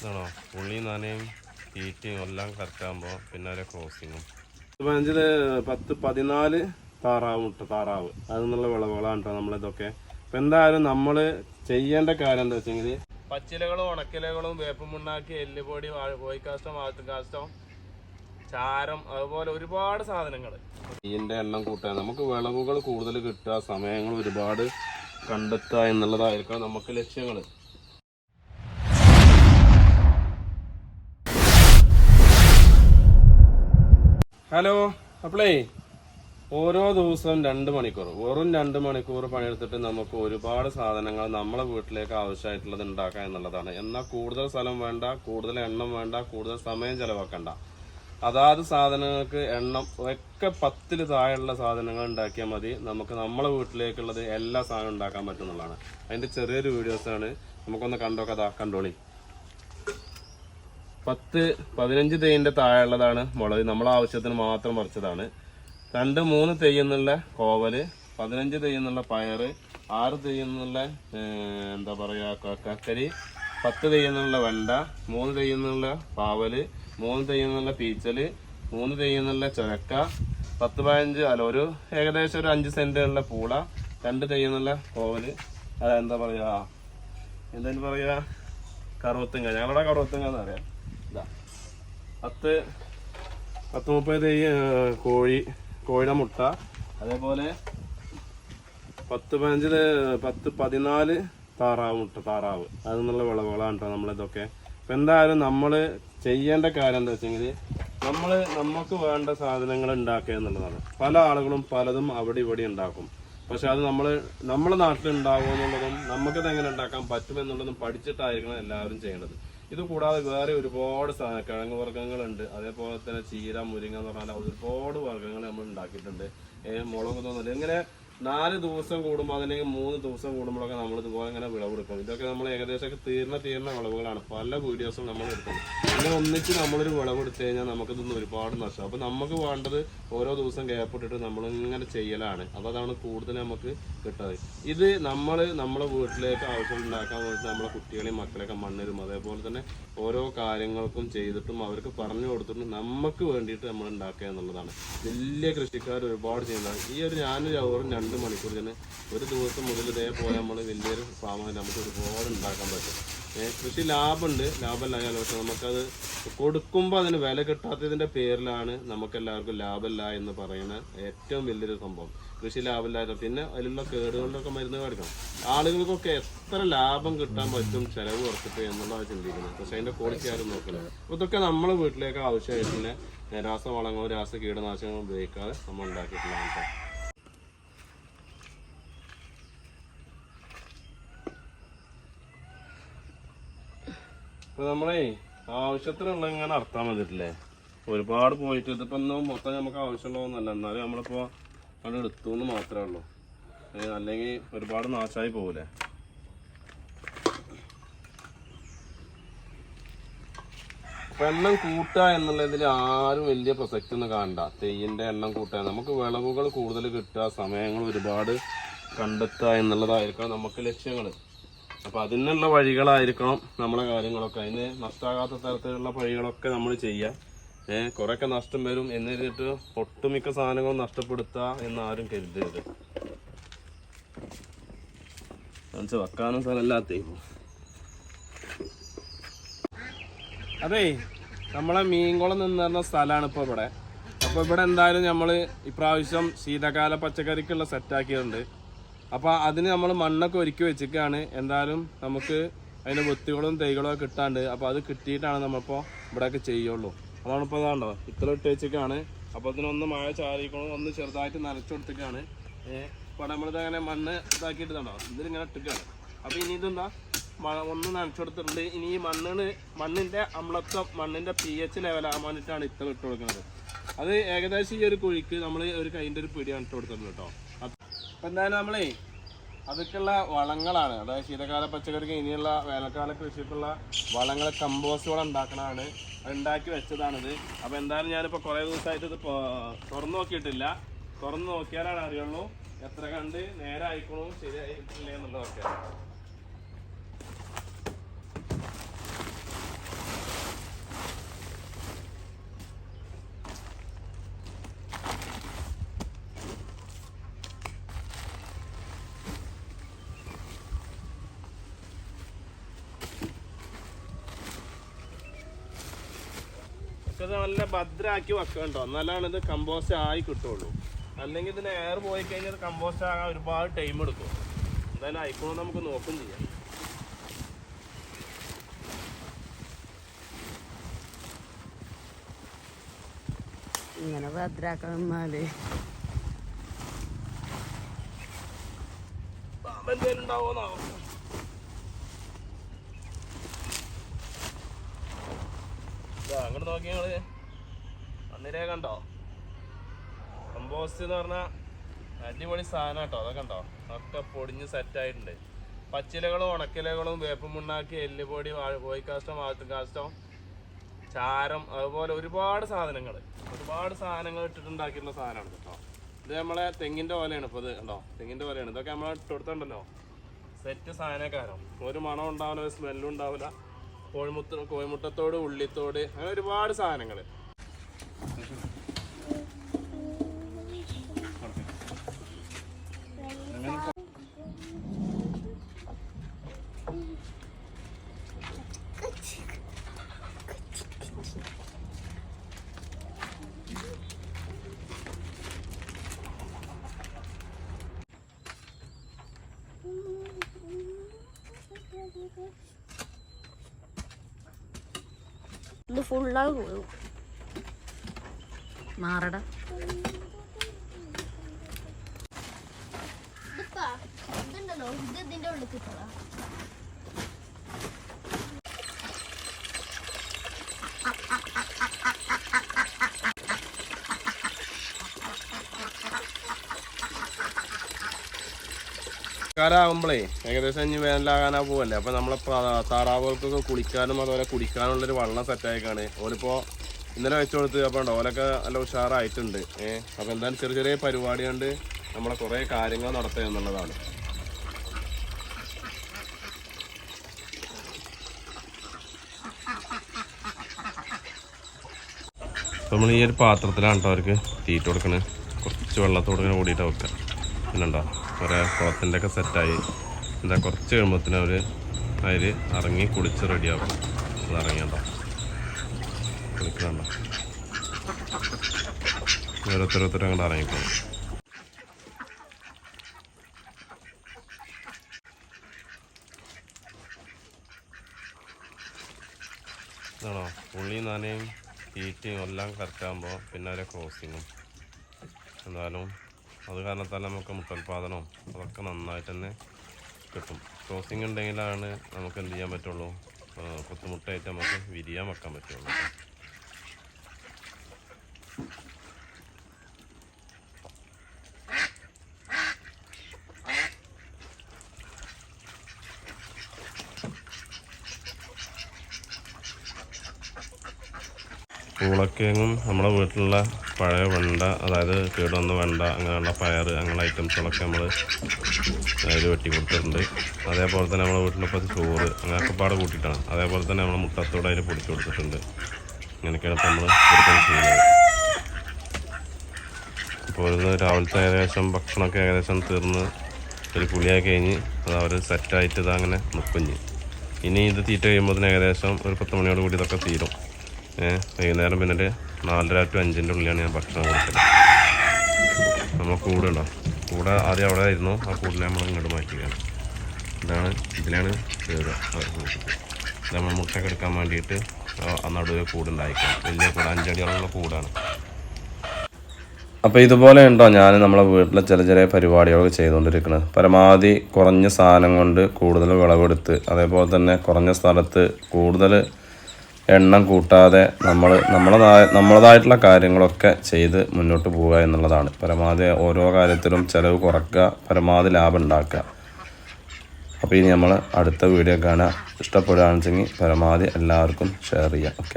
ഇതാണോ പുള്ളി നനയും തീറ്റയും എല്ലാം കറക്റ്റാകുമ്പോൾ പിന്നെ ഒരു ക്രോസിങ്ങും പതിനഞ്ചിൽ പത്ത് പതിനാല് താറാവ് മുട്ട താറാവ്. അതിനുള്ള വിളവുകളാണ് കേട്ടോ നമ്മളിതൊക്കെ ഇപ്പം എന്തായാലും നമ്മൾ ചെയ്യേണ്ട കാര്യം എന്താ വെച്ചെങ്കിൽ പച്ചിലകളും ഉണക്കിലകളും വേപ്പമുണ്ണാക്കി എല്ലുപൊടി കോഴിക്കാഷ്ടം കാസ്റ്റോ ചാരം അതുപോലെ ഒരുപാട് സാധനങ്ങൾ ഇതിന്റെ എണ്ണം കൂട്ടാൻ നമുക്ക് വിളവുകൾ കൂടുതൽ കിട്ടുക സമയങ്ങൾ ഒരുപാട് കണ്ടെത്തുക എന്നുള്ളതായിരിക്കണം നമുക്ക് ലക്ഷ്യങ്ങൾ ഹലോ അപ്പളേ ഓരോ ദിവസവും രണ്ട് മണിക്കൂർ വെറും രണ്ട് മണിക്കൂർ പണിയെടുത്തിട്ട് നമുക്ക് ഒരുപാട് സാധനങ്ങൾ നമ്മളെ വീട്ടിലേക്ക് ആവശ്യമായിട്ടുള്ളത് ഉണ്ടാക്കാം എന്നുള്ളതാണ്. എന്നാൽ കൂടുതൽ സ്ഥലം വേണ്ട കൂടുതൽ എണ്ണം വേണ്ട കൂടുതൽ സമയം ചെലവാക്കണ്ട. അതാത് സാധനങ്ങൾക്ക് എണ്ണം ഒക്കെ പത്തിൽ താഴെയുള്ള സാധനങ്ങൾ ഉണ്ടാക്കിയാൽ മതി. നമുക്ക് നമ്മളെ വീട്ടിലേക്കുള്ളത് എല്ലാ സാധനവും ഉണ്ടാക്കാൻ പറ്റുന്നതാണ് അതിന്റെ ചെറിയൊരു വീഡിയോസാണ് നമുക്കൊന്ന് കണ്ടോക്കതാ കണ്ടോളി. പത്ത് പതിനഞ്ച് തെയ്യിന്റെ താഴെയുള്ളതാണ് മുളക്. നമ്മളെ ആവശ്യത്തിന് മാത്രം പറിച്ചതാണ്. രണ്ട് മൂന്ന് തെയ്യെന്നുള്ള കോവൽ പതിനഞ്ച് തെയ്യെന്നുള്ള പയറ് ആറ് തെയ്യെന്നുള്ള എന്താ പറയുക കക്കരി പത്ത് തെയ്യെന്നുള്ള വെണ്ട മൂന്ന് തെയ്യെന്നുള്ള പാവൽ മൂന്ന് തെയ്യെന്നുള്ള പീച്ചൽ മൂന്ന് തെയ്യെന്നുള്ള ചുരക്ക പത്ത് പതിനഞ്ച് അല്ല ഒരു ഏകദേശം ഒരു അഞ്ച് സെന്റ് ഉള്ള പൂള രണ്ട് തെയ്യെന്നുള്ള കോവൽ അതെന്താ എന്താ പറയാ എന്തായാലും പറയുക കറുവത്തുങ്ക ഞങ്ങളുടെ കറുവത്തുങ്ക എന്ന് പറയാം. പത്ത് പത്ത് മുപ്പത് കോഴി കോഴിയുടെ മുട്ട. അതേപോലെ പത്ത് പതിനഞ്ചിൽ പത്ത് പതിനാല് താറാവ് മുട്ട താറാവ്. അതിനുള്ള വിളവുകളാണ് കേട്ടോ നമ്മളിതൊക്കെ ഇപ്പം എന്തായാലും നമ്മൾ ചെയ്യേണ്ട കാര്യം എന്താ വെച്ചെങ്കിൽ നമ്മൾ നമുക്ക് വേണ്ട സാധനങ്ങൾ ഉണ്ടാക്കുക എന്നുള്ളതാണ്. പല ആളുകളും പലതും അവിടെ ഇവിടെ ഉണ്ടാക്കും പക്ഷെ അത് നമ്മൾ നമ്മുടെ നാട്ടിൽ ഉണ്ടാകുമെന്നുള്ളതും നമുക്കത് എങ്ങനെ ഉണ്ടാക്കാൻ പറ്റുമെന്നുള്ളതും പഠിച്ചിട്ടായിരിക്കണം എല്ലാവരും ചെയ്യേണ്ടത്. ഇത് കൂടാതെ വേറെ ഒരുപാട് സാധനം കിഴങ്ങ് വർഗങ്ങളുണ്ട്. അതേപോലെ തന്നെ ചീര മുരിങ്ങ എന്ന് പറഞ്ഞാൽ ഒരുപാട് വർഗങ്ങൾ നമ്മൾ ഉണ്ടാക്കിയിട്ടുണ്ട്. മുളക് തോന്നുന്നുണ്ട് ഇങ്ങനെ നാല് ദിവസം കൂടുമ്പോൾ അല്ലെങ്കിൽ മൂന്ന് ദിവസം കൂടുമ്പോഴൊക്കെ നമ്മൾ ഇതുപോലെ ഇങ്ങനെ വിളവെടുക്കും. ഇതൊക്കെ നമ്മൾ ഏകദേശം തീർന്ന തീർന്ന വിളവുകളാണ്. പല വീഡിയോസും നമ്മൾ എടുക്കും. ഇങ്ങനെ ഒന്നിച്ച് നമ്മളൊരു വിളവെടുത്തു കഴിഞ്ഞാൽ നമുക്കിതൊന്നും ഒരുപാട് നഷ്ടം. അപ്പോൾ നമുക്ക് വേണ്ടത് ഓരോ ദിവസം ഗ്യാപ്പ് ഇട്ടിട്ട് നമ്മളിങ്ങനെ ചെയ്യലാണ്. അപ്പോൾ അതാണ് കൂടുതൽ നമുക്ക് കിട്ടുന്നത് ഇത് നമ്മൾ നമ്മളെ വീട്ടിലേക്ക് ആവശ്യം ഉണ്ടാക്കാൻ വേണ്ടി നമ്മളെ കുട്ടികളെയും മക്കളെയൊക്കെ മണ്ണിലും അതേപോലെ തന്നെ ഓരോ കാര്യങ്ങൾക്കും ചെയ്തിട്ടും അവർക്ക് പറഞ്ഞു കൊടുത്തിട്ടും നമുക്ക് വേണ്ടിയിട്ട് നമ്മൾ ഉണ്ടാക്കുക എന്നുള്ളതാണ്. വലിയ കൃഷിക്കാർ ഒരുപാട് ചെയ്യുന്നതാണ് ഈ ഒരു ഞാനൊരു അവറും മണിക്കൂർ തന്നെ ഒരു ദിവസം മുതൽ ഇതേപോലെ നമ്മൾ വലിയൊരു ഫാം നമുക്ക് ഒരുപാട് ഉണ്ടാക്കാൻ പറ്റും. കൃഷി ലാഭമുണ്ട്. ലാഭമല്ലായാലും പക്ഷെ നമുക്കത് കൊടുക്കുമ്പോൾ അതിന് വില കിട്ടാത്തതിന്റെ പേരിലാണ് നമുക്ക് എല്ലാവർക്കും ലാഭമില്ല എന്ന് പറയുന്ന ഏറ്റവും വലിയൊരു സംഭവം. കൃഷി ലാഭമില്ലാത്ത പിന്നെ അതിലുള്ള കേടുകളിലൊക്കെ മരുന്ന് മേടിക്കണം. ആളുകൾക്കൊക്കെ എത്ര ലാഭം കിട്ടാൻ പറ്റും ചിലവ് കുറച്ചിട്ട് എന്നുള്ളതാണ് ചിന്തിക്കുന്നത്. പക്ഷെ അതിന്റെ ക്വാളിറ്റി ആരും നോക്കില്ല. അപ്പോൾ ഇതൊക്കെ നമ്മളെ വീട്ടിലേക്ക് ആവശ്യമായിട്ടുള്ള രാസവളങ്ങളോ രാസ കീടനാശികളോ ഉപയോഗിക്കാതെ നമ്മൾ ഉണ്ടാക്കിയിട്ടുള്ളതാണ്. കേട്ടോ ഇപ്പൊ നമ്മളേ ആവശ്യത്തിനുള്ള ഇങ്ങനെ അർത്ഥാൻ വന്നിട്ടില്ലേ ഒരുപാട് പോയിട്ട് ഇതിപ്പോ ഒന്നും മൊത്തം നമുക്ക് ആവശ്യമുള്ളതൊന്നല്ല എന്നാലും നമ്മളിപ്പോ അവിടെ എടുത്തു എന്ന് മാത്രമേ ഉള്ളൂ. അല്ലെങ്കിൽ ഒരുപാട് നാശമായി പോകൂലേ? ഇപ്പൊ എണ്ണം കൂട്ടുക എന്നുള്ളതിൽ ആരും വലിയ പ്രസക്തി ഒന്നും കാണണ്ട. തെയ്യിന്റെ എണ്ണം കൂട്ടുക. നമുക്ക് വിളവുകൾ കൂടുതൽ കിട്ടുക സമയങ്ങൾ ഒരുപാട് കണ്ടെത്തുക എന്നുള്ളതായിരിക്കണം നമുക്ക് ലക്ഷ്യങ്ങൾ അപ്പൊ അതിനുള്ള വഴികളായിരിക്കണം നമ്മളെ കാര്യങ്ങളൊക്കെ. അതിന് നഷ്ടമാകാത്ത തരത്തിലുള്ള വഴികളൊക്കെ നമ്മൾ ചെയ്യാം. ഏഹ് കുറേയൊക്കെ നഷ്ടം വരും എന്നിട്ട് ഒട്ടുമിക്ക സാധനങ്ങളും നഷ്ടപ്പെടുത്തുക എന്ന് ആരും കരുതരുത്. മനസ്സ് വെക്കാനും സ്ഥലമല്ലാത്ത. അതേ നമ്മളെ മീൻകുളം നിന്ന് പറഞ്ഞ സ്ഥലമാണ് ഇപ്പോൾ ഇവിടെ. അപ്പോൾ ഇവിടെ എന്തായാലും നമ്മൾ ഇപ്രാവശ്യം ശീതകാല പച്ചക്കറിക്കുള്ള സെറ്റാക്കിയിട്ടുണ്ട് അപ്പോൾ അതിന് നമ്മൾ മണ്ണൊക്കെ ഒരുക്കി വെച്ചിട്ടാണ് എന്തായാലും നമുക്ക് അതിന്റെ വൃത്തികളും തൈകളും കിട്ടാണ്ട് അപ്പോൾ അത് കിട്ടിയിട്ടാണ് നമ്മളിപ്പോൾ ഇവിടെയൊക്കെ ചെയ്യുള്ളൂ. അതാണ് ഇപ്പോൾ ഇതാണ്ടോ? ഇത്ര ഇട്ട് വെച്ചിട്ടാണ് അപ്പോൾ ഇതിനൊന്ന് മഴ ചാരിക്കണം ഒന്ന് ചെറുതായിട്ട് നനച്ചു കൊടുത്തിട്ടാണ് ഇപ്പോൾ നമ്മളിത് അങ്ങനെ മണ്ണ് ഇതാക്കിയിട്ടുണ്ടോ ഇതിലിങ്ങനെ ഇട്ടിട്ടാണ് അപ്പോൾ ഇനി ഇതെന്താ? മഴ ഒന്ന് നനച്ചു കൊടുത്തിട്ടുണ്ട്. ഇനി ഈ മണ്ണിന് മണ്ണിന്റെ അമ്ലത്വം മണ്ണിന്റെ പി എച്ച് ലെവലാകാൻ വേണ്ടിയിട്ടാണ് ഇത്ര ഇട്ട് കൊടുക്കുന്നത്. അത് ഏകദേശം ഈ ഒരു കുഴിക്ക് നമ്മൾ ഒരു കൈന്റെ ഒരു പിടിയാണ് ഇട്ട് കൊടുത്തിട്ടുണ്ട് കേട്ടോ. അപ്പൊ എന്തായാലും നമ്മളേ അതൊക്കെയുള്ള വളങ്ങളാണ്. അതായത് ശീതകാല പച്ചക്കറിക്ക് ഇനിയുള്ള വേനൽക്കാല കൃഷിക്കുള്ള വളങ്ങൾ കമ്പോസ്റ്റ് വളം ഉണ്ടാക്കണതാണ്. അത് ഉണ്ടാക്കി വെച്ചതാണിത്. അപ്പൊ എന്തായാലും ഞാനിപ്പോ കുറെ ദിവസമായിട്ട് ഇത് തുറന്നു നോക്കിയിട്ടില്ല. തുറന്നു നോക്കിയാലാണ് അറിയുള്ളൂ എത്ര കണ്ട് നേരെ ആയിക്കണു ശരിയായിട്ടില്ലേ എന്നുള്ളതൊക്കെ. ഇത് നല്ല ഭദ്രാക്കി വെക്കണ്ടോ എന്നാലാണ് ഇത് കമ്പോസ്റ്റ് ആയി കിട്ടുള്ളൂ. അല്ലെങ്കിൽ ഇതിന് എയർ പോയി കഴിഞ്ഞാൽ കമ്പോസ്റ്റ് ആകാൻ ഒരുപാട് ടൈം എടുക്കും. എന്തായാലും ആയിക്കോളും നമുക്ക് നോക്കും ചെയ്യാം. ഇങ്ങനെ എന്തേലും ഉണ്ടാവോന്നോ അങ്ങോട്ട് നോക്കി ഞങ്ങൾ അന്നേരേ കണ്ടോ? കമ്പോസ്റ്റ് എന്ന് പറഞ്ഞാൽ അടിപൊളി സാധനം കേട്ടോ അതൊക്കെ ഉണ്ടോ ഒക്കെ പൊടിഞ്ഞ് സെറ്റായിട്ടുണ്ട് പച്ചിലകളും ഉണക്കിലകളും വേപ്പം മുണ്ണാക്കി എല്ലുപൊടി കോഴിക്കാഷ്ടം വാഴക്കാഷ്ടം ചാരം അതുപോലെ ഒരുപാട് സാധനങ്ങൾ ഒരുപാട് സാധനങ്ങൾ ഇട്ടിട്ടുണ്ടാക്കിയിട്ടുള്ള സാധനമാണ് കേട്ടോ. ഇത് നമ്മളെ തെങ്ങിന്റെ ഓലയാണ് ഇപ്പോൾ ഇത് കണ്ടോ? തെങ്ങിന്റെ ഓലയാണ്. ഇതൊക്കെ നമ്മൾ ഇട്ടുകൊടുത്തുണ്ടല്ലോ സെറ്റ് സാധനക്കാരോ ഒരു മണം ഉണ്ടാവില്ല ഒരു സ്മെല്ലും ഉണ്ടാവില്ല. കോഴിമുത്ത കോഴിമുട്ടത്തോട് ഉള്ളിത്തോട് അങ്ങനെ ഒരുപാട് സാധനങ്ങൾ ഇത് ഫുള്ളായി പോകും മാറട. ഇതുണ്ടല്ലോ ഇത് ഇതിന്റെ ഉള്ളിൽ കിട്ടതാ കാലാകുമ്പോഴേ ഏകദേശം ഇനി വേനലാകാനാ പോവല്ലേ. അപ്പൊ നമ്മളെ താറാവുകൾക്കൊക്കെ കുളിക്കാനും അതുപോലെ കുടിക്കാനുള്ളൊരു വെള്ളം സെറ്റായിക്കാണ് ഓലിപ്പോ ഇന്നലെ വെച്ചു കൊടുത്ത് അപ്പൊ ഓലൊക്കെ നല്ല ഉഷാറായിട്ടുണ്ട്. ഏഹ് അപ്പൊ എന്തായാലും ചെറിയ ചെറിയ പരിപാടി കൊണ്ട് നമ്മളെ കുറെ കാര്യങ്ങൾ നടത്തുക എന്നുള്ളതാണ്. നമ്മൾ ഈ ഒരു പാത്രത്തിലാണ് കേട്ടോ അവർക്ക് തീറ്റ കൊടുക്കണേ. കുറച്ച് വെള്ളത്തോടെ ഇങ്ങനെ വെക്കുക പിന്നെണ്ടോ കുറേ കുളത്തിന്റെ ഒക്കെ സെറ്റായി. എന്താ കുറച്ച് കഴിയുമ്പോഴത്തേന് അവർ അതിൽ ഇറങ്ങി കുളിച്ച് റെഡിയാകും അത് ഇറങ്ങിയണ്ടോ? കുളിക്കുന്നുണ്ടോ ഓരോരുത്തരോരുത്തരും അങ്ങോട്ട് ഇറങ്ങിപ്പോകും ഇതാണോ? പുള്ളി നനയും ഹീറ്റിങ് എല്ലാം കറക്റ്റാകുമ്പോൾ പിന്നെ അവരെ ക്രോസിങ്ങും എന്തായാലും അത് കാരണത്താൽ നമുക്ക് മുട്ടോൽപാദനവും അതൊക്കെ നന്നായിട്ട് തന്നെ കിട്ടും. ക്രോസിങ് ഉണ്ടെങ്കിലാണ് നമുക്ക് എന്ത് ചെയ്യാൻ പറ്റുള്ളൂ? കൊത്തുമുട്ടായിട്ട് നമുക്ക് വിരിയാൻ വെക്കാൻ പറ്റുള്ളൂ. പൂളക്കിഴങ്ങും നമ്മുടെ വീട്ടിലുള്ള പഴയ വെണ്ട അതായത് കേടുവന്ന വെണ്ട അങ്ങനെയുള്ള പയർ അങ്ങനെയുള്ള ഐറ്റംസുകളൊക്കെ നമ്മൾ അതിൽ വെട്ടി കൊടുത്തിട്ടുണ്ട്. അതേപോലെ തന്നെ നമ്മുടെ വീട്ടിലിപ്പോൾ ചോറ് അങ്ങനെയൊക്കെ പാടെ കൂട്ടിയിട്ടാണ്. അതേപോലെ തന്നെ നമ്മൾ മുട്ടത്തോട് അതിൽ പൊടിച്ചു കൊടുത്തിട്ടുണ്ട്. ഇങ്ങനെയൊക്കെയാണ് നമ്മൾ കൊടുക്കാൻ ചെയ്യുന്നത്. അപ്പോൾ ഒരു രാവിലത്തെ ഏകദേശം ഭക്ഷണമൊക്കെ ഏകദേശം തീർന്ന് ഒരു കുളിയായി കഴിഞ്ഞ് അത് അവർ സെറ്റായിട്ട് ഇതങ്ങനെ അങ്ങനെ നിൽക്കും ഇനി ഇത് തീറ്റ കഴിയുമ്പോൾ ഏകദേശം ഒരു പത്ത് മണിയോട് കൂടി ഇതൊക്കെ തീരും. വൈകുന്നേരം പിന്നെ നാലര ടു അഞ്ചിന്റെ ഉള്ളിലാണ് ഞാൻ ഭക്ഷണം കൊടുത്തത് നമ്മൾ കൂടുണ്ടോ കൂടെ ആദ്യം അവിടെ ആയിരുന്നു ആ കൂടിനെ നമ്മൾ ഇങ്ങോട്ട് മാറ്റിയാണ് ഇതാണ് ഇതിലാണ് നമ്മൾ മുട്ടൊക്കെ എടുക്കാൻ വേണ്ടിയിട്ട് ആ- ആ നടുവെ കൂടുണ്ടായിരിക്കും. വലിയ കൂട് അഞ്ചടിയോളമുള്ള കൂടാണ്. അപ്പോൾ ഇതുപോലെ ഉണ്ടോ? ഞാൻ നമ്മളെ വീട്ടിലെ ചെറിയ ചെറിയ പരിപാടികളൊക്കെ ചെയ്തുകൊണ്ടിരിക്കുന്നത്. പരമാവധി കുറഞ്ഞ സാധനം കൊണ്ട് കൂടുതൽ വിളവെടുത്ത് അതേപോലെ തന്നെ കുറഞ്ഞ സ്ഥലത്ത് കൂടുതൽ എണ്ണം കൂട്ടാതെ നമ്മൾ നമ്മളതായ നമ്മളതായിട്ടുള്ള കാര്യങ്ങളൊക്കെ ചെയ്ത് മുന്നോട്ട് പോവുക എന്നുള്ളതാണ്. പരമാവധി ഓരോ കാര്യത്തിലും ചിലവ് കുറയ്ക്കുക പരമാവധി ലാഭം ഉണ്ടാക്കുക. അപ്പോൾ ഇനി നമ്മൾ അടുത്ത വീഡിയോ കാണാൻ ഇഷ്ടപ്പെടുകയാണെന്ന് വെച്ചെങ്കിൽ പരമാവധി എല്ലാവർക്കും ഷെയർ ചെയ്യുക. ഓക്കെ.